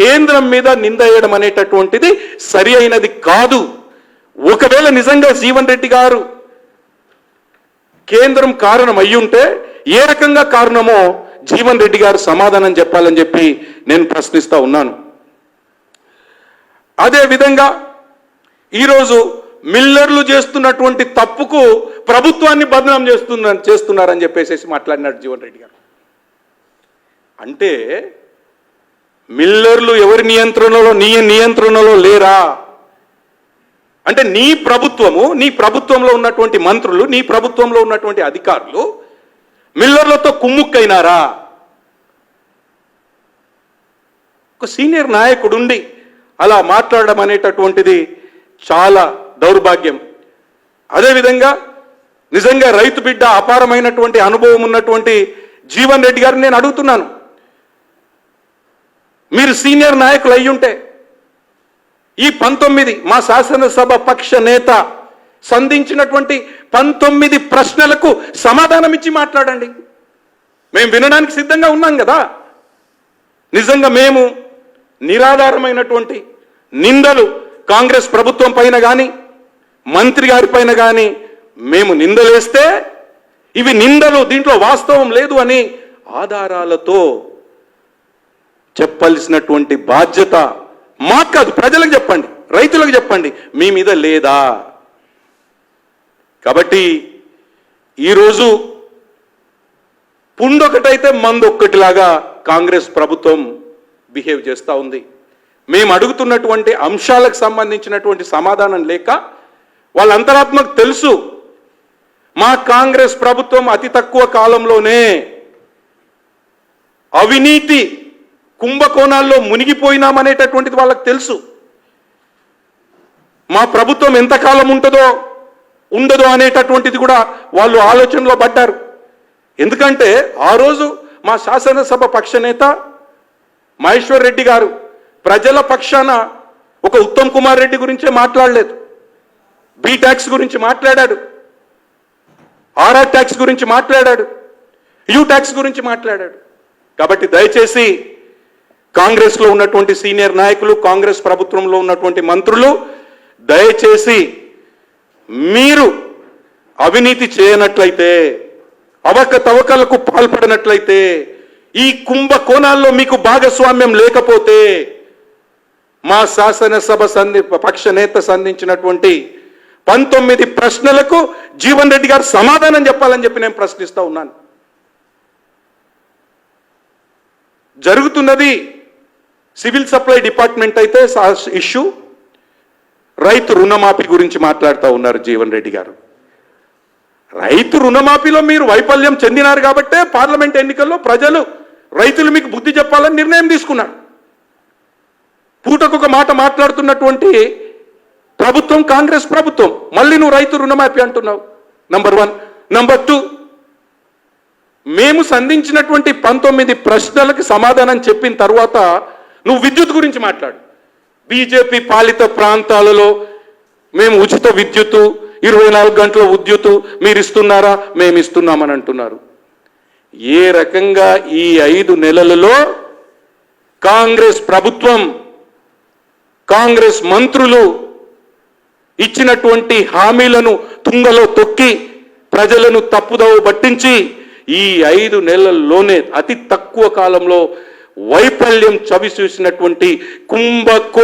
కేంద్రం మీద నింద వేయడం అనేటటువంటిది సరి అయినది కాదు. ఒకవేళ నిజంగా జీవన్ రెడ్డి గారు కేంద్రం కారణం అయ్యుంటే ఏ రకంగా కారణమో జీవన్ రెడ్డి గారు సమాధానం చెప్పాలని చెప్పి నేను ప్రశ్నిస్తా ఉన్నాను. అదే విధంగా ఈరోజు మిల్లర్లు చేస్తున్నటువంటి తప్పుకు ప్రభుత్వాన్ని బదనాం చేస్తున్న చేస్తున్నారని చెప్పేసి మాట్లాడినాడు జీవన్ రెడ్డి గారు. అంటే మిల్లర్లు ఎవరి నియంత్రణలో నీ నియంత్రణలో లేరా? అంటే నీ ప్రభుత్వము నీ ప్రభుత్వంలో ఉన్నటువంటి మంత్రులు నీ ప్రభుత్వంలో ఉన్నటువంటి అధికారులు మిల్లర్లతో కుమ్ముక్కైనారా? ఒక సీనియర్ నాయకుడుండి అలా మాట్లాడడం అనేటటువంటిది చాలా దౌర్భాగ్యం. అదేవిధంగా నిజంగా రైతు బిడ్డ అపారమైనటువంటి అనుభవం ఉన్నటువంటి జీవన్ రెడ్డి గారిని నేను అడుగుతున్నాను. మీరు సీనియర్ నాయకులు అయ్యుంటే ఈ పంతొమ్మిది మా శాసనసభ పక్ష నేత సంధించినటువంటి పంతొమ్మిది ప్రశ్నలకు సమాధానం ఇచ్చి మాట్లాడండి. మేము వినడానికి సిద్ధంగా ఉన్నాం కదా. నిజంగా మేము నిరాధారమైనటువంటి నిందలు కాంగ్రెస్ ప్రభుత్వం పైన కానీ మంత్రి గారి పైన కానీ మేము నిందలేస్తే ఇవి నిందలు దీంట్లో వాస్తవం లేదు అని ఆధారాలతో చెప్పాల్సినటువంటి బాధ్యత మాకు కాదు ప్రజలకు చెప్పండి రైతులకు చెప్పండి మీ మీద లేదా? కాబట్టి ఈరోజు పుండొకటైతే మందు ఒక్కటిలాగా కాంగ్రెస్ ప్రభుత్వం బిహేవ్ చేస్తూ ఉంది. మేము అడుగుతున్నటువంటి అంశాలకు సంబంధించినటువంటి సమాధానం లేక వాళ్ళ అంతరాత్మకు తెలుసు మా కాంగ్రెస్ ప్రభుత్వం అతి తక్కువ కాలంలోనే అవినీతి కుంభకోణాల్లో మునిగిపోయినామనేటటువంటిది వాళ్ళకి తెలుసు. మా ప్రభుత్వం ఎంతకాలం ఉంటుందో ఉండదో అనేటటువంటిది కూడా వాళ్ళు ఆలోచనలో పడ్డారు. ఎందుకంటే ఆ రోజు మా శాసనసభ పక్షనేత మహేశ్వర్ రెడ్డి గారు ప్రజల పక్షాన ఒక ఉత్తమ్ కుమార్ రెడ్డి గురించే మాట్లాడలేదు. బీ ట్యాక్స్ గురించి మాట్లాడాడు. ఆర్ఆర్ ట్యాక్స్ గురించి మాట్లాడాడు. యూ ట్యాక్స్ గురించి మాట్లాడాడు. కాబట్టి దయచేసి కాంగ్రెస్లో ఉన్నటువంటి సీనియర్ నాయకులు కాంగ్రెస్ ప్రభుత్వంలో ఉన్నటువంటి మంత్రులు దయచేసి మీరు అవినీతి చేయనట్లయితే అవకతవకలకు పాల్పడినట్లయితే ఈ కుంభకోణాల్లో మీకు భాగస్వామ్యం లేకపోతే మా శాసనసభ సంధి పక్ష నేత సంధించినటువంటి పంతొమ్మిది ప్రశ్నలకు జీవన్ రెడ్డి గారు సమాధానం చెప్పాలని చెప్పి నేను ప్రశ్నిస్తా ఉన్నాను. జరుగుతున్నది సివిల్ సప్లై డిపార్ట్మెంట్ అయితే ఇష్యూ. రైతు రుణమాఫీ గురించి మాట్లాడుతూ ఉన్నారు జీవన్ రెడ్డి గారు. రైతు రుణమాఫీలో మీరు వైఫల్యం చెందినారు కాబట్టే పార్లమెంట్ ఎన్నికల్లో ప్రజలు రైతులు మీకు బుద్ధి చెప్పాలని నిర్ణయం తీసుకున్నారు. పూటకొక మాట మాట్లాడుతున్నటువంటి ప్రభుత్వం కాంగ్రెస్ ప్రభుత్వం. మళ్ళీ నువ్వు రైతు రుణమాఫీ అంటున్నావు. నంబర్ వన్ నంబర్ టూ మేము సంధించినటువంటి పంతొమ్మిది ప్రశ్నలకు సమాధానం చెప్పిన తర్వాత నువ్వు విద్యుత్ గురించి మాట్లాడు. బీజేపీ పాలిత ప్రాంతాలలో మేము ఉచిత విద్యుత్తు ఇరవై నాలుగు గంటల విద్యుత్తు మీరు ఇస్తున్నారా మేము ఇస్తున్నామని అంటున్నారు. ఏ రకంగా ఈ ఐదు నెలలలో కాంగ్రెస్ ప్రభుత్వం కాంగ్రెస్ మంత్రులు ఇచ్చినటువంటి హామీలను తుంగలో తొక్కి ప్రజలను తప్పుదవ పట్టించి ఈ ఐదు నెలల్లోనే అతి తక్కువ కాలంలో వైఫల్యం చవి చూసినటువంటి కుంభకో